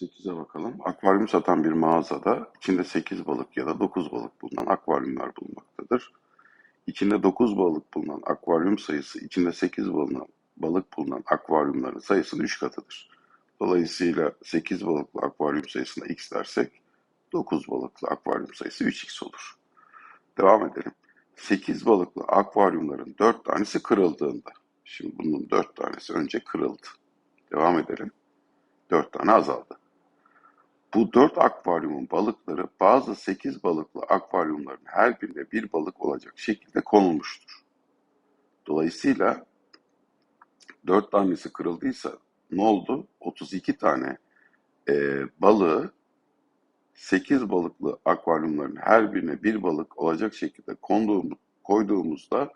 8'e bakalım. Akvaryum satan bir mağazada içinde 8 balık ya da 9 balık bulunan akvaryumlar bulunmaktadır. İçinde 9 balık bulunan akvaryum sayısı içinde 8 bulunan balık bulunan akvaryumların sayısının 3 katıdır. Dolayısıyla 8 balıklı akvaryum sayısına x dersek 9 balıklı akvaryum sayısı 3x olur. Devam edelim. 8 balıklı akvaryumların 4 tanesi kırıldığında. Şimdi bunun 4 tanesi önce kırıldı. Devam edelim. 4 tane azaldı. Bu 4 akvaryumun balıkları bazı 8 balıklı akvaryumların her birine bir balık olacak şekilde konulmuştur. Dolayısıyla 4 tanesi kırıldıysa ne oldu? 32 tane e, balığı 8 balıklı akvaryumların her birine bir balık olacak şekilde konduğumuz, koyduğumuzda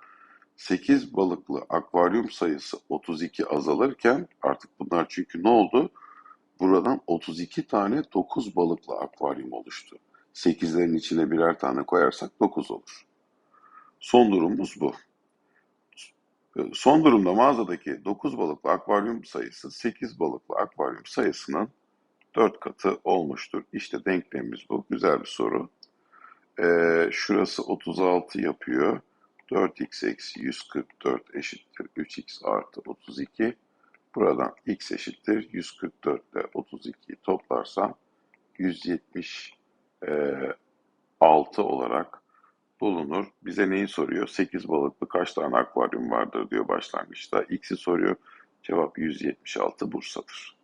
8 balıklı akvaryum sayısı 32 azalırken artık bunlar çünkü ne oldu? Buradan 32 tane 9 balıklı akvaryum oluştu. 8'lerin içine birer tane koyarsak 9 olur. Son durumumuz bu. Son durumda mağazadaki 9 balıklı akvaryum sayısı 8 balıklı akvaryum sayısının 4 katı olmuştur. İşte denklemimiz bu. Güzel bir soru. Ee, şurası 36 yapıyor. 4x eksi 144 eşittir 3x artı 32. Buradan x eşittir 144 ile 32'yi toplarsam 176 olarak bulunur. Bize neyi soruyor? 8 balıklı kaç tane akvaryum vardır diyor başlangıçta. X'i soruyor. Cevap 176 Bursa'dır.